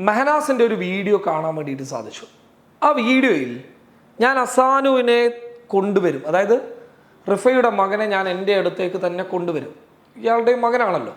മെഹനാസിന്റെ ഒരു വീഡിയോ കാണാൻ വേണ്ടിയിട്ട് സാധിച്ചു. ആ വീഡിയോയിൽ ഞാൻ അസാനുവിനെ കൊണ്ടുവരും. അതായത് റിഫയുടെ മകനെ ഞാൻ എന്റെ അടുത്തേക്ക് തന്നെ കൊണ്ടുവരും. ഇയാളുടെ മകനാണല്ലോ.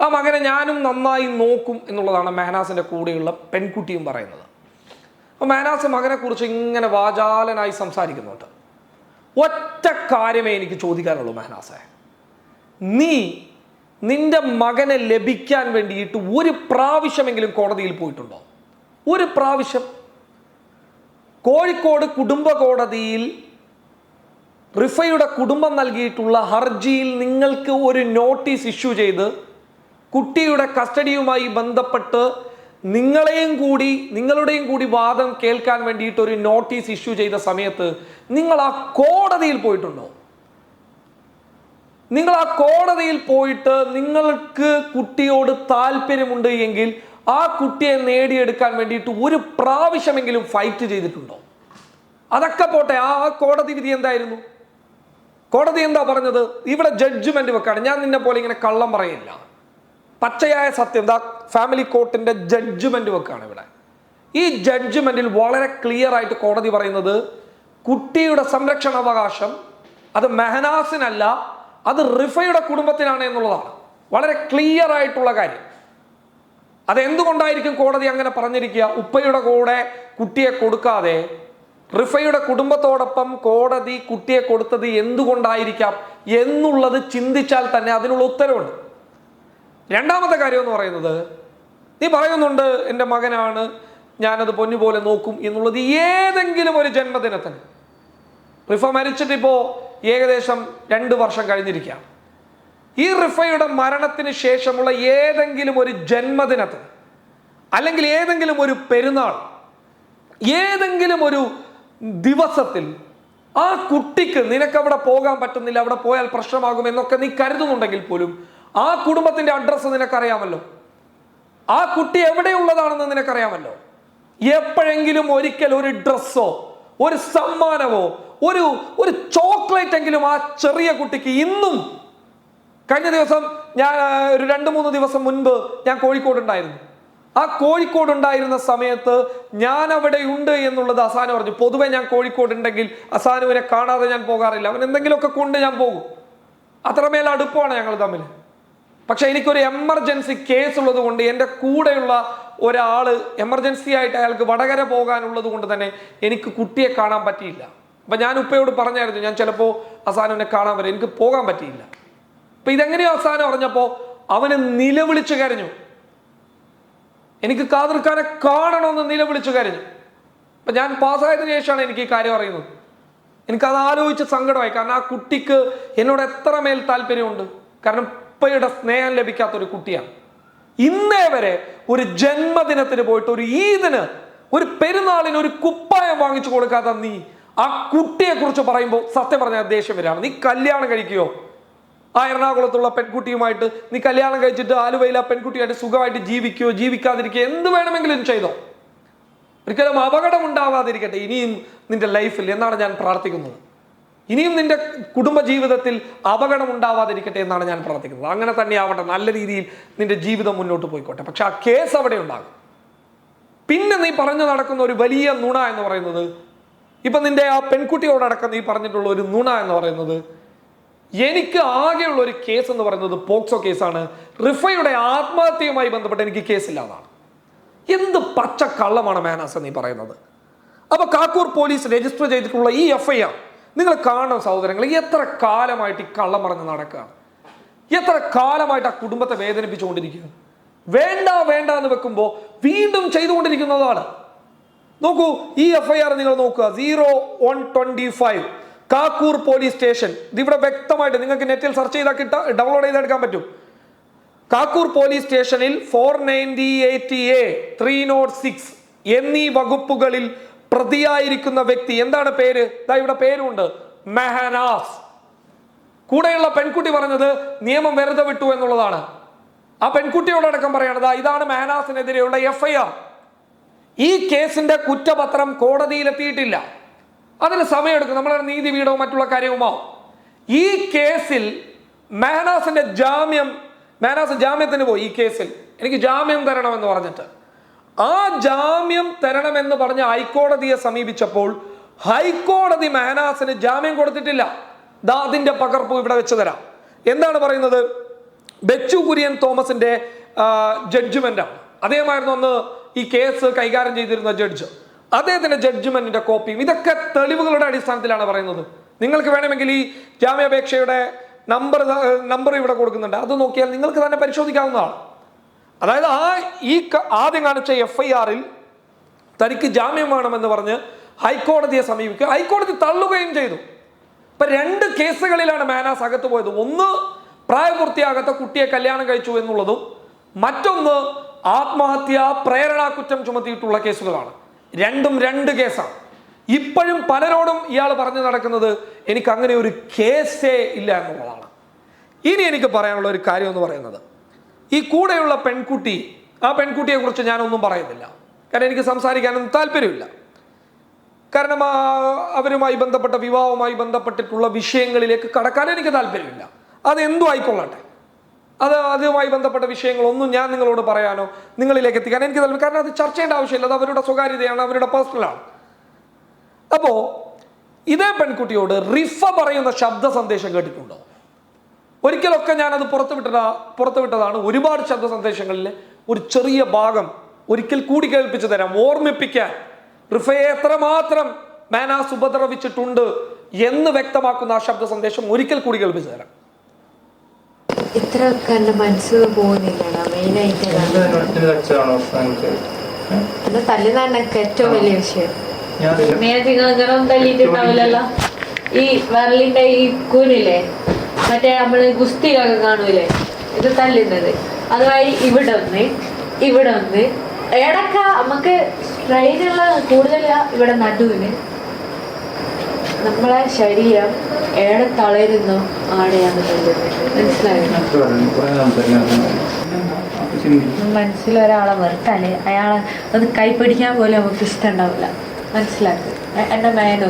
ആ മകനെ ഞാനും നന്നായി നോക്കും എന്നുള്ളതാണ് മെഹനാസിന്റെ കൂടെയുള്ള പെൺകുട്ടിയും പറയുന്നത്. അപ്പോൾ മെഹനാസ് മകനെക്കുറിച്ച് ഇങ്ങനെ വാചാലനായി സംസാരിക്കുന്നുണ്ട് ഒറ്റ കാര്യമേ എനിക്ക് ചോദിക്കാനുള്ളൂ മെഹനാസെ. നീ നിന്റെ മകനെ ലഭിക്കാൻ വേണ്ടിയിട്ട് ഒരു പ്രാവശ്യമെങ്കിലും കോടതിയിൽ പോയിട്ടുണ്ടോ? ഒരു പ്രാവശ്യം. കോഴിക്കോട് കുടുംബ കോടതിയിൽ റിഫയുടെ കുടുംബം നൽകിയിട്ടുള്ള ഹർജിയിൽ നിങ്ങൾക്ക് ഒരു നോട്ടീസ് ഇഷ്യൂ ചെയ്ത് കുട്ടിയുടെ കസ്റ്റഡിയുമായി ബന്ധപ്പെട്ട് നിങ്ങളെയും കൂടി നിങ്ങളുടെയും കൂടി വാദം കേൾക്കാൻ വേണ്ടിയിട്ട് ഒരു നോട്ടീസ് ഇഷ്യൂ ചെയ്ത സമയത്ത് നിങ്ങൾ ആ കോടതിയിൽ പോയിട്ടുണ്ടോ? നിങ്ങൾ ആ കോടതിയിൽ പോയിട്ട് നിങ്ങൾക്ക് കുട്ടിയോട് താല്പര്യമുണ്ട് എങ്കിൽ ആ കുട്ടിയെ നേടിയെടുക്കാൻ വേണ്ടിയിട്ട് ഒരു പ്രാവശ്യമെങ്കിലും ഫൈറ്റ് ചെയ്തിട്ടുണ്ടോ? അതൊക്കെ പോട്ടെ ആ കോടതി വിധി എന്തായിരുന്നു? കോടതി എന്താ പറഞ്ഞത്? ഇവിടെ ജഡ്ജ്മെന്റ് വെക്കാണ്. ഞാൻ നിന്നെ പോലെ ഇങ്ങനെ കള്ളം പറയില്ല. പച്ചയായ സത്യം എന്താ ഫാമിലി കോർട്ടിന്റെ ജഡ്ജ്മെന്റ് വെക്കാണ് ഇവിടെ. ഈ ജഡ്ജ്മെന്റിൽ വളരെ ക്ലിയർ ആയിട്ട് കോടതി പറയുന്നത് കുട്ടിയുടെ സംരക്ഷണാവകാശം അത് മെഹനാസിനല്ല അത് റിഫയുടെ കുടുംബത്തിനാണ് എന്നുള്ളതാണ്. വളരെ ക്ലിയർ ആയിട്ടുള്ള കാര്യം. അതെന്തുകൊണ്ടായിരിക്കും കോടതി അങ്ങനെ പറഞ്ഞിരിക്കുക? ഉപ്പയുടെ കൂടെ കുട്ടിയെ കൊടുക്കാതെ റിഫയുടെ കുടുംബത്തോടൊപ്പം കോടതി കുട്ടിയെ കൊടുത്തത് എന്തുകൊണ്ടായിരിക്കാം എന്നുള്ളത് ചിന്തിച്ചാൽ തന്നെ അതിനുള്ള ഉത്തരവുണ്ട്. രണ്ടാമത്തെ കാര്യം എന്ന് പറയുന്നത് നീ പറയുന്നുണ്ട് എന്റെ മകനാണ് ഞാനത് പൊന്നുപോലെ നോക്കും എന്നുള്ളത് ഏതെങ്കിലും ഒരു ജന്മദിനത്തിന്. റിഫ മരിച്ചിട്ട് ഇപ്പോൾ ഏകദേശം രണ്ട് വർഷം കഴിഞ്ഞിരിക്കുകയാണ് ഈ റിഫയുടെ മരണത്തിന് ശേഷമുള്ള ഏതെങ്കിലും ഒരു ജന്മദിനത്തിൽ അല്ലെങ്കിൽ ഏതെങ്കിലും ഒരു പെരുന്നാൾ ഏതെങ്കിലും ഒരു ദിവസത്തിൽ ആ കുട്ടിക്ക് നിനക്കവിടെ പോകാൻ പറ്റുന്നില്ല അവിടെ പോയാൽ പ്രശ്നമാകും എന്നൊക്കെ നീ കരുതുന്നുണ്ടെങ്കിൽ പോലും ആ കുടുംബത്തിന്റെ അഡ്രസ്സ് നിനക്കറിയാമല്ലോ. ആ കുട്ടി എവിടെയുള്ളതാണെന്ന് നിനക്കറിയാമല്ലോ. എപ്പോഴെങ്കിലും ഒരിക്കൽ ഒരു ഡ്രസ്സോ ഒരു സമ്മാനമോ ഒരു ഒരു ചോക്ലേറ്റ് എങ്കിലും ആ ചെറിയ കുട്ടിക്ക് ഇന്നും കഴിഞ്ഞ ദിവസം ഞാൻ ഒരു രണ്ട് മൂന്ന് ദിവസം മുൻപ് ഞാൻ കോഴിക്കോട് ഉണ്ടായിരുന്നു ആ കോഴിക്കോട് ഉണ്ടായിരുന്ന സമയത്ത് ഞാൻ അവിടെ ഉണ്ട് എന്നുള്ളത് അസാന പറഞ്ഞു. പൊതുവെ ഞാൻ കോഴിക്കോട് ഉണ്ടെങ്കിൽ അസാനുവിനെ കാണാതെ ഞാൻ പോകാറില്ല. അവൻ എന്തെങ്കിലുമൊക്കെ കൊണ്ട് ഞാൻ പോകും. അത്രമേൽ അടുപ്പമാണ് ഞങ്ങൾ തമ്മിൽ. പക്ഷെ എനിക്കൊരു എമർജൻസി കേസ് ഉള്ളത് കൊണ്ട് എന്റെ കൂടെയുള്ള ഒരാൾ എമർജൻസി ആയിട്ട് അയാൾക്ക് വടകര പോകാനുള്ളത് കൊണ്ട് തന്നെ എനിക്ക് കുട്ടിയെ കാണാൻ പറ്റിയില്ല. അപ്പൊ ഞാൻ ഉപ്പയോട് പറഞ്ഞായിരുന്നു ഞാൻ ചിലപ്പോൾ അസാനവനെ കാണാൻ വരും. എനിക്ക് പോകാൻ പറ്റിയില്ല. അപ്പം ഇതെങ്ങനെയോ അസാനം പറഞ്ഞപ്പോൾ അവന് നിലവിളിച്ചു കരഞ്ഞു. എനിക്ക് കാതിർക്കാനെ കാണണമെന്ന് നിലവിളിച്ചു കരഞ്ഞു. അപ്പം ഞാൻ പാസ്സായതിനു ശേഷമാണ് എനിക്ക് ഈ കാര്യം അറിയുന്നത്. എനിക്കത് ആലോചിച്ച് സങ്കടമായി. കാരണം ആ കുട്ടിക്ക് എന്നോട് എത്രമേൽ താല്പര്യമുണ്ട്. കാരണം ഉപ്പയുടെ സ്നേഹം ലഭിക്കാത്ത ഒരു കുട്ടിയാണ്. ഇന്നേ വരെ ഒരു ജന്മദിനത്തിന് പോയിട്ട് ഒരു ഈദിന് ഒരു പെരുന്നാളിന് ഒരു കുപ്പായം വാങ്ങിച്ചു കൊടുക്കാത്ത നീ ആ കുട്ടിയെ കുറിച്ച് പറയുമ്പോൾ സത്യം പറഞ്ഞാൽ ദേഷ്യം വരികയാണ്. നീ കല്യാണം കഴിക്കുകയോ ആ എറണാകുളത്തുള്ള പെൺകുട്ടിയുമായിട്ട് നീ കല്യാണം കഴിച്ചിട്ട് ആലുവയിൽ ആ പെൺകുട്ടിയായിട്ട് സുഖമായിട്ട് ജീവിക്കുകയോ ജീവിക്കാതിരിക്കുകയോ എന്ത് വേണമെങ്കിലും ചെയ്തോ. ഒരിക്കലും അപകടം ഉണ്ടാവാതിരിക്കട്ടെ ഇനിയും നിന്റെ ലൈഫിൽ എന്നാണ് ഞാൻ പ്രാർത്ഥിക്കുന്നത്. ഇനിയും നിന്റെ കുടുംബ ജീവിതത്തിൽ അപകടം ഉണ്ടാവാതിരിക്കട്ടെ എന്നാണ് ഞാൻ പ്രാർത്ഥിക്കുന്നത്. അങ്ങനെ തന്നെ ആവട്ടെ. നല്ല രീതിയിൽ നിന്റെ ജീവിതം മുന്നോട്ട് പോയിക്കോട്ടെ. പക്ഷെ ആ കേസ് അവിടെ ഉണ്ടാകും. പിന്നെ നീ പറഞ്ഞു നടക്കുന്ന ഒരു വലിയ നുണ എന്ന് പറയുന്നത് ഇപ്പൊ നിന്റെ ആ പെൺകുട്ടിയോടക്കം നീ പറഞ്ഞിട്ടുള്ള ഒരു നുണ എന്ന് പറയുന്നത് എനിക്ക് ആകെയുള്ള ഒരു കേസ് എന്ന് പറയുന്നത് പോക്സോ കേസാണ് റിഫയുടെ ആത്മഹത്യയുമായി ബന്ധപ്പെട്ട് എനിക്ക് കേസില്ലാതാണ് എന്ത് പച്ച കള്ളമാണ് മാനാസ് നീ പറയുന്നത്? അപ്പോൾ കാക്കൂർ പോലീസ് രജിസ്റ്റർ ചെയ്തിട്ടുള്ള ഈ എഫ്ഐആർ നിങ്ങൾ കാണണം സഹോദരങ്ങൾ എത്ര കാലമായിട്ട് ഈ കള്ളം പറഞ്ഞ് നടക്കുകയാണ്? എത്ര കാലമായിട്ട് ആ കുടുംബത്തെ വേദനിപ്പിച്ചുകൊണ്ടിരിക്കുക വേണ്ട വേണ്ട എന്ന് വെക്കുമ്പോൾ വീണ്ടും ചെയ്തുകൊണ്ടിരിക്കുന്നതാണ്. നോക്കൂ ഈ എഫ് ഐ ആർ നിങ്ങൾ നോക്കുക. Zero one twenty five Kakkur police station ഇതിവിടെ വ്യക്തമായിട്ട് നിങ്ങൾക്ക് നെറ്റിൽ സെർച്ച് ചെയ്താൽ കിട്ട ഡൗൺലോഡ് ചെയ്തെടുക്കാൻ പറ്റും. കാക്കൂർ പോലീസ് സ്റ്റേഷനിൽ four ninety eight A three naught six എന്നീ വകുപ്പുകളിൽ പ്രതിയായിരിക്കുന്ന വ്യക്തി. എന്താണ് പേര്? ഇതാ ഇവിടെ പേരുണ്ട്. മെഹനാസ്. കൂടെയുള്ള പെൺകുട്ടി പറഞ്ഞത് നിയമം വെറുതെ വിട്ടു എന്നുള്ളതാണ്. ആ പെൺകുട്ടിയോടടക്കം പറയണത് ഇതാണ് മെഹനാസിനെതിരെയുള്ള എഫ്ഐആർ ഈ കേസിന്റെ കുറ്റപത്രം കോടതിയിലെത്തിയിട്ടില്ല. അതിന് സമയമെടുക്കും. നീതി വീടോ മറ്റുള്ള കാര്യവുമാവും ഈ കേസിൽ മെഹനാസിന്റെ ജാമ്യം മെഹനാസ് ജാമ്യത്തിന് പോയി ഈ കേസിൽ. എനിക്ക് ജാമ്യം തരണമെന്ന് പറഞ്ഞിട്ട്. ആ ജാമ്യം തരണമെന്ന് പറഞ്ഞ് ഹൈക്കോടതിയെ സമീപിച്ചപ്പോൾ ഹൈക്കോടതി മെഹനാസിന് ജാമ്യം കൊടുത്തിട്ടില്ല. ദാ അതിന്റെ പകർപ്പ് ഇവിടെ വെച്ച് തരാം. എന്താണ് പറയുന്നത്? ബെച്ചു കുര്യൻ തോമസിന്റെ ജഡ്ജ്മെന്റ് ആണ്. അദ്ദേഹമായിരുന്നു അന്ന് ഈ കേസ് കൈകാര്യം ചെയ്തിരുന്ന ജഡ്ജ് അദ്ദേഹത്തിന്റെ ജഡ്ജ്മെന്റിന്റെ കോപ്പിയും ഇതൊക്കെ തെളിവുകളുടെ അടിസ്ഥാനത്തിലാണ് പറയുന്നത്. നിങ്ങൾക്ക് വേണമെങ്കിൽ ഈ ജാമ്യാപേക്ഷയുടെ നമ്പർ നമ്പർ ഇവിടെ കൊടുക്കുന്നുണ്ട്. അത് നോക്കിയാൽ നിങ്ങൾക്ക് തന്നെ പരിശോധിക്കാവുന്നതാണ്. അതായത് ആ ഈ ആദ്യം കാണിച്ച എഫ് ഐ ആറിൽ തനിക്ക് ജാമ്യം വേണമെന്ന് പറഞ്ഞ് ഹൈക്കോടതിയെ സമീപിക്കുക. ഹൈക്കോടതി തള്ളുകയും ചെയ്തു. ഇപ്പൊ രണ്ട് കേസുകളിലാണ് മാനാസ് അകത്ത് പോയത്. ഒന്ന് പ്രായപൂർത്തിയാകാത്ത കുട്ടിയെ കല്യാണം കഴിച്ചു എന്നുള്ളതും മറ്റൊന്ന് ആത്മഹത്യ പ്രേരണാ കുറ്റം ചുമത്തിയിട്ടുള്ള കേസുകളാണ്. രണ്ടും രണ്ട് കേസാണ്. ഇപ്പോഴും പലരോടും ഇയാൾ പറഞ്ഞു നടക്കുന്നത് എനിക്ക് അങ്ങനെ ഒരു കേസേ ഇല്ല എന്നുള്ളതാണ്. ഇനി എനിക്ക് പറയാനുള്ള ഒരു കാര്യം എന്ന് പറയുന്നത് ഈ കൂടെയുള്ള പെൺകുട്ടി ആ പെൺകുട്ടിയെ കുറിച്ച് ഞാനൊന്നും പറയുന്നില്ല. കാരണം എനിക്ക് സംസാരിക്കാനൊന്നും താല്പര്യമില്ല. കാരണം അവരുമായി ബന്ധപ്പെട്ട വിവാഹവുമായി ബന്ധപ്പെട്ടിട്ടുള്ള വിഷയങ്ങളിലേക്ക് കടക്കാൻ എനിക്ക് താല്പര്യമില്ല. എന്തു ആയിക്കൊള്ളട്ടെ. അത് അതുമായി ബന്ധപ്പെട്ട വിഷയങ്ങളൊന്നും ഞാൻ നിങ്ങളോട് പറയാനോ നിങ്ങളിലേക്ക് എത്തിക്കാൻ എനിക്ക് താല്പര്യം. കാരണം അത് ചർച്ച ചെയ്യേണ്ട ആവശ്യമില്ല. അത് അവരുടെ സ്വകാര്യതയാണ് അവരുടെ പേഴ്സണലാണ് അപ്പോൾ ഇതേ പെൺകുട്ടിയോട് റിഫ പറയുന്ന ശബ്ദ സന്ദേശം കേട്ടിട്ടുണ്ടോ? ഒരിക്കലൊക്കെ ഞാനത് പുറത്തുവിട്ടതാ പുറത്തുവിട്ടതാണ്. ഒരുപാട് ശബ്ദ സന്ദേശങ്ങളിൽ ഒരു ചെറിയ ഭാഗം ഒരിക്കൽ കൂടി കേൾപ്പിച്ചു തരാം. ഓർമ്മിപ്പിക്കാൻ. റിഫയെ എത്രമാത്രം മാനാസ് ഉപദ്രവിച്ചിട്ടുണ്ട് എന്ന് വ്യക്തമാക്കുന്ന ആ ശബ്ദ സന്ദേശം ഒരിക്കൽ കൂടി കേൾപ്പിച്ചു തരാം. ഇത്രയൊക്കെ എന്റെ മനസ്സ് പോകുന്നില്ലടാ മെയിനായിട്ട് എന്നെ തല്ലുന്നതാണ് എനിക്ക് ഏറ്റവും വലിയ വിഷയം. ഞാൻ മേധിക അങ്ങനെ തല്ലിയിട്ടുണ്ടാവില്ലല്ലോ? ഈ വിരലിന്റെ ഈ കൂനില്ലേ? മറ്റേ നമ്മൾ ഗുസ്തിയിലൊക്കെ കാണൂലേ ഇത് തല്ലുന്നത്. അതുമായി ഇവിടെ ഒന്ന് ഇവിടെ ഒന്ന് ഇടക്ക നമുക്ക് സ്ട്രെയിനുള്ള കൂടുതല ഇവിടെ നടുവിന്. നമ്മളെ ശരീരം ഏടെ തളരുന്നു ആടെയാണ് മനസ്സിലായിരുന്നു മനസ്സിലൊരാളെ വെറുത്താൽ അയാളെ അത് കൈപ്പിടിക്കാൻ പോലും നമുക്ക് ഇഷ്ടമുണ്ടാവില്ല മനസ്സിലാക്കി? എന്റെ മേനു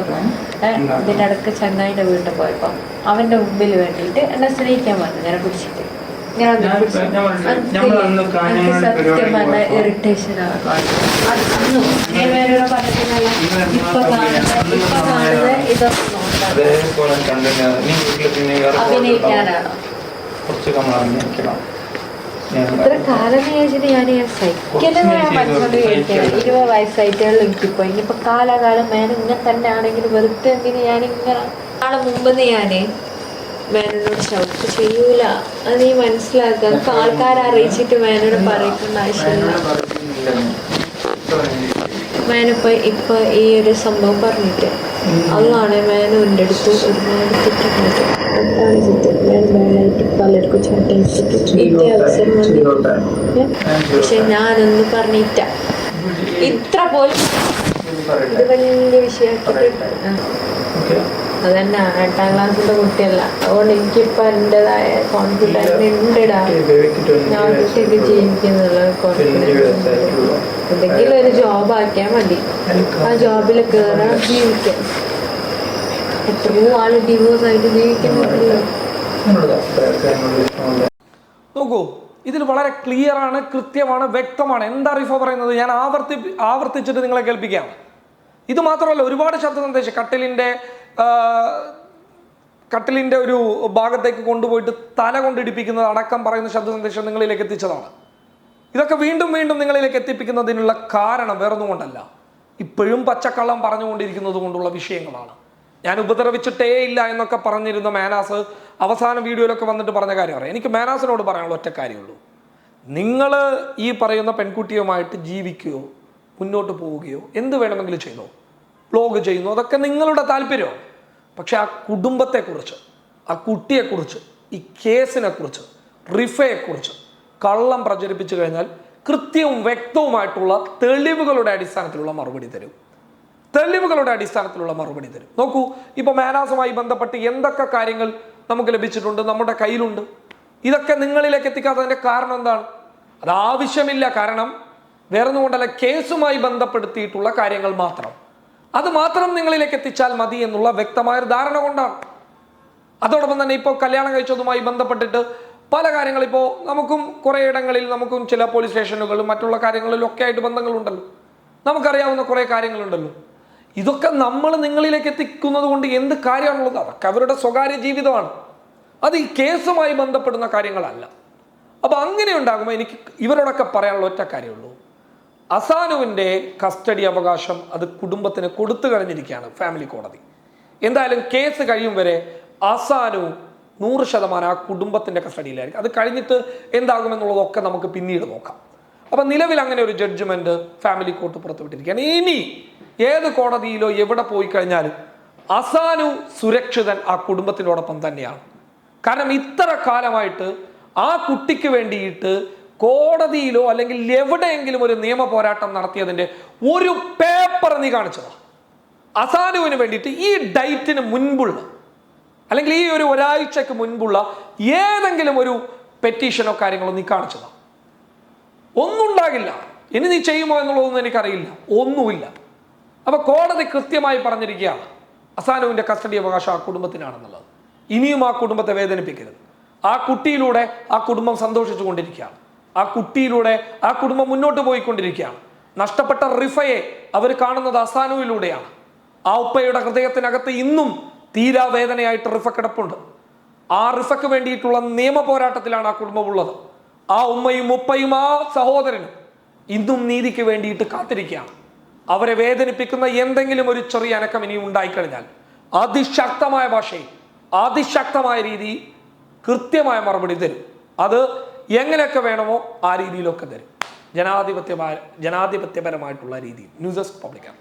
ഇതിന്റെ ചങ്ങായിന്റെ വീട്ടിൽ പോയപ്പോ അവന്റെ മുമ്പിൽ വേണ്ടിയിട്ട് എന്നെ സ്നേഹിക്കാൻ വന്നു ഞാനെ കുടിച്ചിട്ട്. ഞാൻ സത്യം പറഞ്ഞ ഇറിറ്റേഷൻ അന്നും ഞാൻ വേറെ ഇപ്പൊ ഇതൊക്കെ നോക്കാം അഭിനയിക്കാനാണോ. ഇത്ര കാലം കഴിച്ചിട്ട് ഞാൻ സൈക്കിളിൽ ഇരുപത് വയസ്സായിട്ടുള്ള എനിക്കിപ്പോ ഇനിയിപ്പോ കാലാകാലം ഞാൻ ഇങ്ങനെ തന്നെ ആണെങ്കിൽ വെറുതെ എന്തിന് ഞാൻ ഇങ്ങനെ നാളെ മുമ്പ് ഞാൻ മേനോട് ഷൗട്ട് ചെയ്യൂല. അത് നീ മനസ്സിലാക്കുക. നമുക്ക് ആൾക്കാരെ അറിയിച്ചിട്ട് മേനോട് പറയിക്കേണ്ട ആവശ്യമില്ല. മേനിപ്പോ ഇപ്പൊ ഈ ഒരു സംഭവം പറഞ്ഞിട്ട്. അതാണ് മേനു എന്റെ അടുത്ത് ഒരുപാട് തെറ്റുന്നത് സത്യം ഞാൻ മേലായിട്ട് പലർക്കും ചോട്ടയിച്ചിട്ട് ഇതേ അവസരം പക്ഷെ ഞാനൊന്ന് പറഞ്ഞിട്ട. ഇത്ര പോലും. ഇത് വലിയ വിഷയമാക്കിട്ട് അതന്നെ എട്ടാം ക്ലാസ്സിലെ കുട്ടിയല്ല. അതുകൊണ്ട് എനിക്കിപ്പോ എന്റേതായ കോൺഫിഡൻസ് ഉണ്ടിടാ. ഞാൻ ഒറ്റയ്ക്ക് ജീവിക്കുന്നുള്ള കോൺഫിഡൻസ് എന്തെങ്കിലും ഒരു ജോബ് ആക്കിയാൽ മതി. ആ ജോബിൽ കയറാൻ ജീവിക്കാം. എത്രയോ ആൾ ഡിവോഴ്സ് ആയിട്ട് ജീവിക്കുന്നുണ്ടല്ലോ നോക്കൂ ഇതിൽ വളരെ ക്ലിയർ ആണ് കൃത്യമാണ് വ്യക്തമാണ്. എന്താ റിഫ പറയുന്നത്? ഞാൻ ആവർത്തി ആവർത്തിച്ചിട്ട് നിങ്ങളെ കേൾപ്പിക്കാം. ഇത് മാത്രമല്ല ഒരുപാട് ശബ്ദ സന്ദേശം. കട്ടിലിന്റെ കട്ടിലിന്റെ ഒരു ഭാഗത്തേക്ക് കൊണ്ടുപോയിട്ട് തല കൊണ്ടിടിപ്പിക്കുന്നത് അടക്കം പറയുന്ന ശബ്ദ സന്ദേശം നിങ്ങളിലേക്ക് എത്തിച്ചതാണ്. ഇതൊക്കെ വീണ്ടും വീണ്ടും നിങ്ങളിലേക്ക് എത്തിപ്പിക്കുന്നതിനുള്ള കാരണം വേറൊന്നും കൊണ്ടല്ല ഇപ്പോഴും പച്ചക്കള്ളം പറഞ്ഞുകൊണ്ടിരിക്കുന്നത് കൊണ്ടുള്ള വിഷയങ്ങളാണ്. ഞാൻ ഉപദ്രവിച്ചിട്ടേ ഇല്ല എന്നൊക്കെ പറഞ്ഞിരുന്ന മാനാസ് അവസാന വീഡിയോയിലൊക്കെ വന്നിട്ട് പറഞ്ഞ കാര്യം അറിയാം. എനിക്ക് മാനാസിനോട് പറയാനുള്ള ഒറ്റ കാര്യമുള്ളൂ. നിങ്ങൾ ഈ പറയുന്ന പെൺകുട്ടിയുമായിട്ട് ജീവിക്കുകയോ മുന്നോട്ട് പോവുകയോ എന്ത് വേണമെങ്കിലും ചെയ്തോ ബ്ലോഗ് ചെയ്യുന്നു അതൊക്കെ നിങ്ങളുടെ താല്പര്യമാണ് പക്ഷെ ആ കുടുംബത്തെക്കുറിച്ച് ആ കുട്ടിയെക്കുറിച്ച് ഈ കേസിനെ കുറിച്ച് റിഫയെക്കുറിച്ച് കള്ളം പ്രചരിപ്പിച്ചു കഴിഞ്ഞാൽ കൃത്യവും വ്യക്തവുമായിട്ടുള്ള തെളിവുകളുടെ അടിസ്ഥാനത്തിലുള്ള മറുപടി തരും. തെളിവുകളുടെ അടിസ്ഥാനത്തിലുള്ള മറുപടി തരും. നോക്കൂ ഇപ്പൊ മാനാസുമായി ബന്ധപ്പെട്ട് എന്തൊക്കെ കാര്യങ്ങൾ നമുക്ക് ലഭിച്ചിട്ടുണ്ട് നമ്മുടെ കയ്യിലുണ്ട്. ഇതൊക്കെ നിങ്ങളിലേക്ക് എത്തിക്കാത്തതിന്റെ കാരണം എന്താണ്? അത് ആവശ്യമില്ല. കാരണം വേറെ ഒന്നുകൊണ്ടല്ല കേസുമായി ബന്ധപ്പെടുത്തിയിട്ടുള്ള കാര്യങ്ങൾ മാത്രം. അത് മാത്രം നിങ്ങളിലേക്ക് എത്തിച്ചാൽ മതി എന്നുള്ള വ്യക്തമായ ഒരു ധാരണ കൊണ്ടാണ്. അതോടൊപ്പം തന്നെ ഇപ്പോൾ കല്യാണം കഴിച്ചതുമായി ബന്ധപ്പെട്ടിട്ട് പല കാര്യങ്ങൾ ഇപ്പോൾ നമുക്കും കുറേ ഇടങ്ങളിൽ നമുക്കും ചില പോലീസ് സ്റ്റേഷനുകളും മറ്റുള്ള കാര്യങ്ങളിലും ഒക്കെ ആയിട്ട് ബന്ധങ്ങളുണ്ടല്ലോ. നമുക്കറിയാവുന്ന കുറേ കാര്യങ്ങളുണ്ടല്ലോ. ഇതൊക്കെ നമ്മൾ നിങ്ങളിലേക്ക് എത്തിക്കുന്നത് കൊണ്ട് എന്ത് കാര്യമാണുള്ളത്? അതൊക്കെ അവരുടെ സ്വകാര്യ ജീവിതമാണ്. അത് ഈ കേസുമായി ബന്ധപ്പെടുന്ന കാര്യങ്ങളല്ല. അപ്പോൾ അങ്ങനെ ഉണ്ടാകുമ്പോൾ എനിക്ക് ഇവരോടൊക്കെ പറയാനുള്ള ഒറ്റ കാര്യമുള്ളൂ. അസാനുവിന്റെ കസ്റ്റഡി അവകാശം അത് കുടുംബത്തിന് കൊടുത്തു കഴിഞ്ഞിരിക്കുകയാണ് ഫാമിലി കോടതി. എന്തായാലും കേസ് കഴിയും വരെ അസാനു നൂറ് ശതമാനം ആ കുടുംബത്തിന്റെ കസ്റ്റഡിയിലായിരിക്കും. അത് കഴിഞ്ഞിട്ട് എന്താകുമെന്നുള്ളതൊക്കെ നമുക്ക് പിന്നീട് നോക്കാം. അപ്പം നിലവിൽ അങ്ങനെ ഒരു ജഡ്ജ്മെന്റ് ഫാമിലി കോർട്ട് പുറത്തുവിട്ടിരിക്കുകയാണ്. ഇനി ഏത് കോടതിയിലോ എവിടെ പോയി കഴിഞ്ഞാലും അസാനു സുരക്ഷിതൻ ആ കുടുംബത്തിനോടൊപ്പം തന്നെയാണ്. കാരണം ഇത്ര കാലമായിട്ട് ആ കുട്ടിക്ക് വേണ്ടിയിട്ട് കോടതിയിലോ അല്ലെങ്കിൽ എവിടെയെങ്കിലും ഒരു നിയമ പോരാട്ടം നടത്തിയതിന്റെ ഒരു പേപ്പർ നീ കാണിച്ചതാ അസാനുവിന് വേണ്ടിയിട്ട് ഈ ഡൈറ്റിന് മുൻപുള്ള അല്ലെങ്കിൽ ഈ ഒരു ഒരാഴ്ചക്ക് മുൻപുള്ള ഏതെങ്കിലും ഒരു പെറ്റീഷനോ കാര്യങ്ങളോ നീ കാണിച്ചതാ ഒന്നും ഉണ്ടാകില്ല ഇനി നീ ചെയ്യുമോ എന്നുള്ളതൊന്നും എനിക്കറിയില്ല. ഒന്നുമില്ല. അപ്പൊ കോടതി കൃത്യമായി പറഞ്ഞിരിക്കുകയാണ്. അസാനുവിന്റെ കസ്റ്റഡി അവകാശം ആ കുടുംബത്തിനാണെന്നുള്ളത്. ഇനിയും ആ കുടുംബത്തെ വേദനിപ്പിക്കരുത്. ആ കുട്ടിയിലൂടെ ആ കുടുംബം സന്തോഷിച്ചു കൊണ്ടിരിക്കുകയാണ് ആ കുട്ടിയിലൂടെ ആ കുടുംബം മുന്നോട്ട് പോയിക്കൊണ്ടിരിക്കുകയാണ്. നഷ്ടപ്പെട്ട റിഫയെ അവർ കാണുന്നത് അസാനുവിലൂടെയാണ്. ആ ഉപ്പയുടെ ഹൃദയത്തിനകത്ത് ഇന്നും തീരാവേദനയായിട്ട് റിഫ കിടപ്പുണ്ട്. ആ റിഫയ്ക്ക് വേണ്ടിയിട്ടുള്ള നിയമ പോരാട്ടത്തിലാണ് ആ കുടുംബം ഉള്ളത്. ആ ഉമ്മയും ഉപ്പയും ആ സഹോദരനും ഇന്നും നീതിക്ക് വേണ്ടിയിട്ട് കാത്തിരിക്കുകയാണ്. അവരെ വേദനിപ്പിക്കുന്ന എന്തെങ്കിലും ഒരു ചെറിയ അനക്കം ഇനി ഉണ്ടായിക്കഴിഞ്ഞാൽ അതിശക്തമായ ഭാഷയിൽ അതിശക്തമായ രീതി കൃത്യമായ മറുപടി തരും. അത് എങ്ങനെയൊക്കെ വേണമോ ആ രീതിയിലൊക്കെ തരും. ജനാധിപത്യ ജനാധിപത്യപരമായിട്ടുള്ള രീതിയിൽ. News desk പബ്ലിക്കാണ്